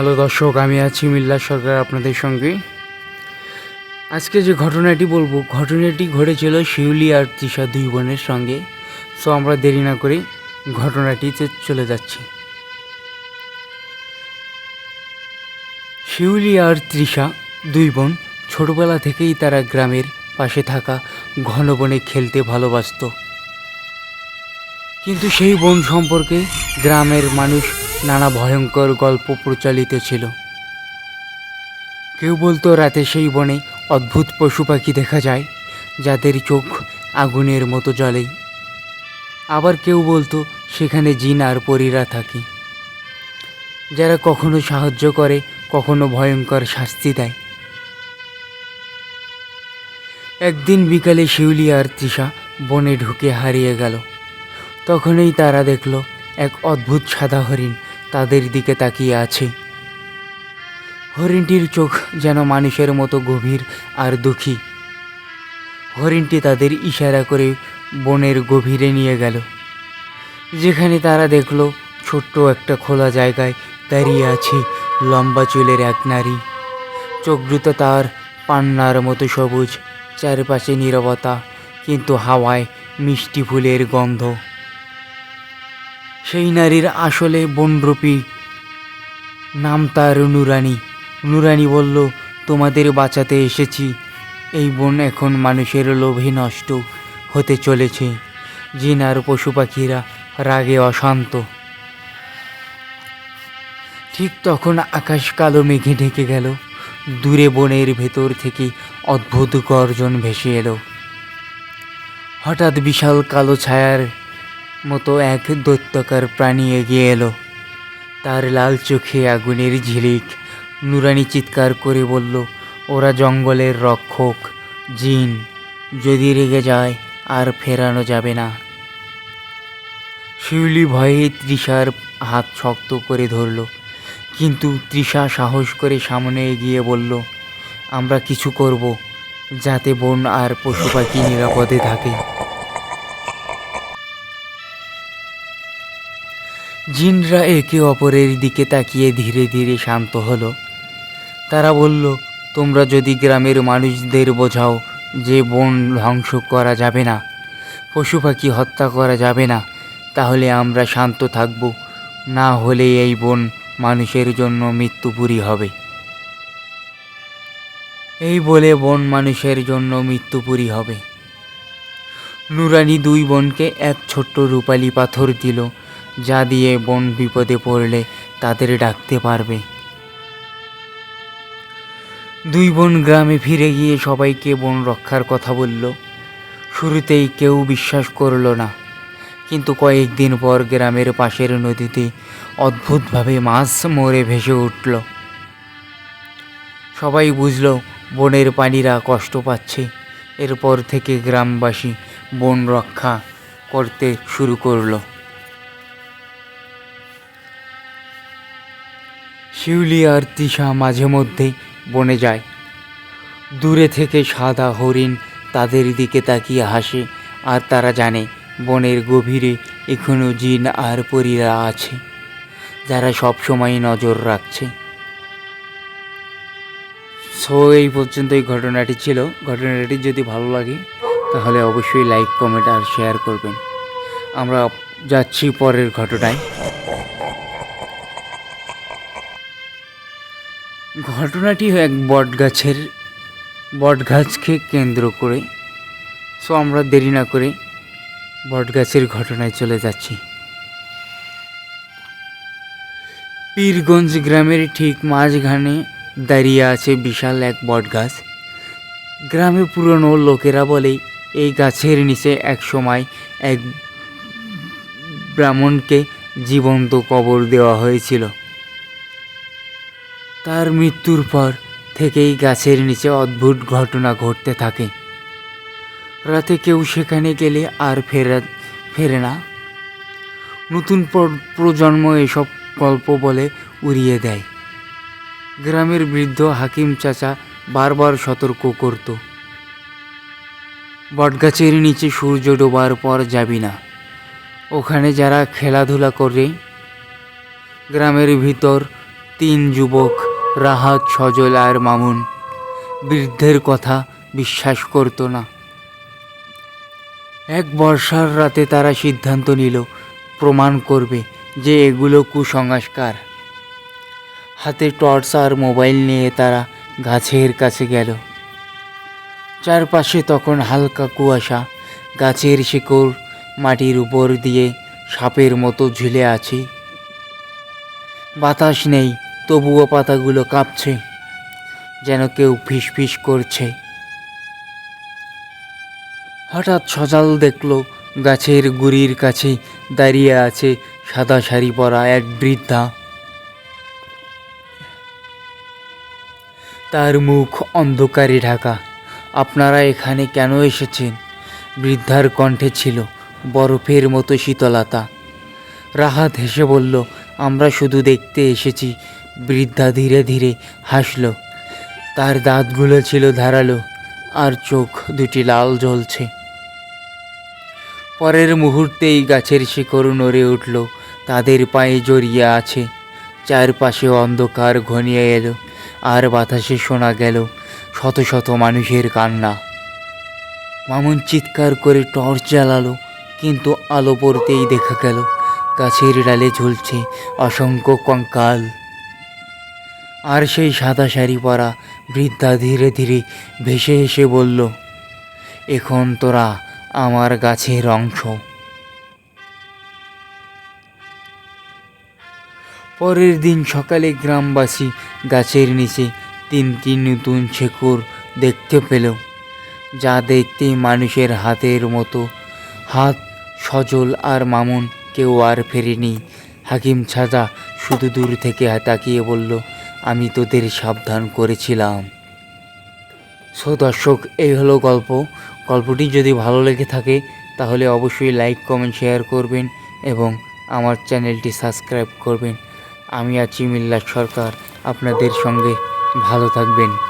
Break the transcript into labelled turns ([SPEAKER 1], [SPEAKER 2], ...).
[SPEAKER 1] Hello দর্শক, আমি আছি মিল্লা সরকার আপনাদের সঙ্গে। আজকে যে ঘটনাটি বলব, ঘটনাটি ঘটেছিল শিউলি আর তৃষা দুই বোনের সঙ্গে। সো আমরা দেরি না করে ঘটনাটিতে চলে যাচ্ছি। শিউলি আর তৃষা দুই বোন ছোটবেলা থেকেই তারা গ্রামের পাশে থাকা ঘন বনে খেলতে ভালোবাসতো। কিন্তু সেই বন সম্পর্কে গ্রামের মানুষ নানা ভয়ঙ্কর গল্প প্রচলিত ছিল। কেউ বলতো রাতে সেই বনে অদ্ভুত পশু পাখি দেখা যায়, যাদের চোখ আগুনের মতো জ্বলে। আবার কেউ বলতো সেখানে জিন আর পরীরা থাকে। যারা কখনো সাহায্য করে, কখনো ভয়ঙ্কর শাস্তি দেয়। একদিন বিকালে শিউলি আর তৃষা বনে ঢুকে হারিয়ে গেল। তখনই তারা দেখল এক অদ্ভুত সাদা হরিণ তাদের দিকে তাকিয়ে আছে। হরিণটির চোখ যেন মানুষের মতো গভীর আর দুঃখী। হরিণটি তাদের ইশারা করে বনের গভীরে নিয়ে গেল। যেখানে তারা দেখল ছোট্ট একটা খোলা জায়গায় দাঁড়িয়ে আছে লম্বা চুলের এক নারী। চোখ দুটো তার পান্নার মতো সবুজ, চারপাশে নীরবতা, কিন্তু হাওয়ায় মিষ্টি ফুলের গন্ধ। সেই নারীর আসলে বনরূপী। নাম তার নুরানি। নুরানি বলল, তোমাদের বাঁচাতে এসেছি। এই বন এখন মানুষের লোভে নষ্ট হতে চলেছে। জিন আর পশু পাখিরা রাগে অশান্ত। ঠিক তখন আকাশ কালো মেঘে ঢেকে গেল। দূরে বনের ভেতর থেকে অদ্ভুত গর্জন ভেসে এলো। হঠাৎ বিশাল কালো ছায়ার মতো এক দৈত্যকার প্রাণী এগিয়ে এলো। তার লাল চোখে আগুনের ঝিলিক। নুরানি চিৎকার করে বলল, ওরা জঙ্গলের রক্ষক, জিন। যদি রেগে যায়, আর ফেরানো যাবে না। শিউলি ভয়ে তৃষার হাত শক্ত করে ধরল। কিন্তু তৃষা সাহস করে সামনে এগিয়ে বলল, আমরা কিছু করব, যাতে বন আর পশু পাখি নিরাপদে থাকে। জিনরা একে অপরের দিকে তাকিয়ে ধীরে ধীরে শান্ত হলো। তারা বলল, তোমরা যদি গ্রামের মানুষদের বোঝাও যে বন ধ্বংস করা যাবে না, পশু পাখি হত্যা করা যাবে না, তাহলে আমরা শান্ত থাকব। না হলে এই বন মানুষের জন্য মৃত্যুপুরী হবে। এই বলে বন মানুষের জন্য মৃত্যুপুরী হবে। নুরানি দুই বোনকে এক ছোট্ট রূপালি পাথর দিল। যা দিয়ে বন বিপদে পড়লে তাদের ডাকতে পারবে। দুই বোন গ্রামে ফিরে গিয়ে সবাইকে বন রক্ষার কথা বলল। শুরুতেই কেউ বিশ্বাস করল না, কিন্তু কয়েকদিন পর গ্রামের পাশের নদীতে অদ্ভুতভাবে মাছ মরে ভেসে উঠল। সবাই বুঝল বনের প্রাণীরা কষ্ট পাচ্ছে। এরপর থেকে গ্রামবাসী বন রক্ষা করতে শুরু করল। শিউলি আর তৃষা মাঝে মধ্যে বনে যায়। দূরে থেকে সাদা হরিণ তাদের দিকে তাকিয়ে হাসে, আর তারা জানে বনের গভীরে এখনও জিন আর পরীরা আছে, যারা সব সময় নজর রাখছে। সো, এই পর্যন্ত এই ঘটনাটি ছিল। ঘটনাটি যদি ভালো লাগে, তাহলে অবশ্যই লাইক, কমেন্ট আর শেয়ার করবেন। আমরা যাচ্ছি পরের ঘটনায়। ঘটনাটি এক বটগাছের, বটগাছকে কেন্দ্র করে। সো আমরা দেরি না করে বটগাছের ঘটনায় চলে যাচ্ছি। পীরগঞ্জ গ্রামের ঠিক মাঝখানে দাঁড়িয়ে আছে বিশাল এক বটগাছ। গ্রামে পুরনো লোকেরা বলে, এই গাছের নিচে এক সময় এক ব্রাহ্মণকে জীবন্ত কবর দেওয়া হয়েছিল। তার মৃত্যুর পর থেকেই গাছের নিচে অদ্ভুত ঘটনা ঘটতে থাকে। রাতে কেউ সেখানে গেলে আর ফেরা, ফেরে না। নতুন প্র- প্রজন্ম এসব গল্প বলে উড়িয়ে দেয়। গ্রামের বৃদ্ধ হাকিম চাচা বারবার সতর্ক করত। বটগাছের নিচে সূর্য ডোবার পর যাবি না। ওখানে যারা খেলাধুলা করে, গ্রামের ভিতর তিন যুবক রাহাত, সজল আর মামুন, বৃদ্ধের কথা বিশ্বাস করতো না। এক বর্ষার রাতে তারা সিদ্ধান্ত নিল, প্রমাণ করবে যে এগুলো কুসংস্কার। হাতে টর্চ আর মোবাইল নিয়ে তারা গাছের কাছে গেল। চারপাশে তখন হালকা কুয়াশা, গাছের শিকড় মাটির উপর দিয়ে সাপের মতো ঝুলে আছে। বাতাস নেই তবুও পাতাগুলো কাঁপছে, যেন কেউ ফিসফিস করছে। হঠাৎ সজাল দেখল, গাছের গুড়ির কাছে দাঁড়িয়ে আছে সাদা শাড়ি পরা এক বৃদ্ধা। তার মুখ অন্ধকারে ঢাকা। আপনারা এখানে কেন এসেছেন? বৃদ্ধার কণ্ঠে ছিল বরফের মতো শীতলতা। রাহাত হেসে বলল, আমরা শুধু দেখতে এসেছি বৃদ্ধা ধীরে ধীরে হাসল। তার দাঁতগুলো ছিল ধারালো, আর চোখ দুটি লাল জ্বলছে। পরের মুহূর্তেই গাছের শিকড় নড়ে উঠল, তাদের পায়ে জড়িয়ে আছে। চারপাশে অন্ধকার ঘনিয়ে এলো, আর বাতাসে শোনা গেল শত শত মানুষের কান্না। মামুন চিৎকার করে টর্চ জ্বালালো, কিন্তু আলো পড়তেই দেখা গেল, গাছের ডালে ঝুলছে অসংখ্য কঙ্কাল। আর সেই সাদা শাড়ি পরা বৃদ্ধা ধীরে ধীরে ভেসে এসে বলল, এখন তোরা আমার গাছের অংশ। পরের দিন সকালে গ্রামবাসী গাছের নিচে তিনটি নতুন শেকড় দেখতে পেল, যা দেখতে মানুষের হাতের মতো। হাত সজল আর মামুন কেউ আর ফেরেনি। হাকিম ছাজা শুধু দূর থেকে তাকিয়ে বলল আমি তোদের সাবধান করেছিলাম। সো দর্শক, এই হলো গল্প। গল্পটি যদি ভালো লেগে থাকে, তাহলে অবশ্যই লাইক কমেন্ট শেয়ার করবেন এবং আমার চ্যানেলটি সাবস্ক্রাইব করবেন। আমি আছি মিল্লা সরকার। আপনাদের সঙ্গে ভালো থাকবেন।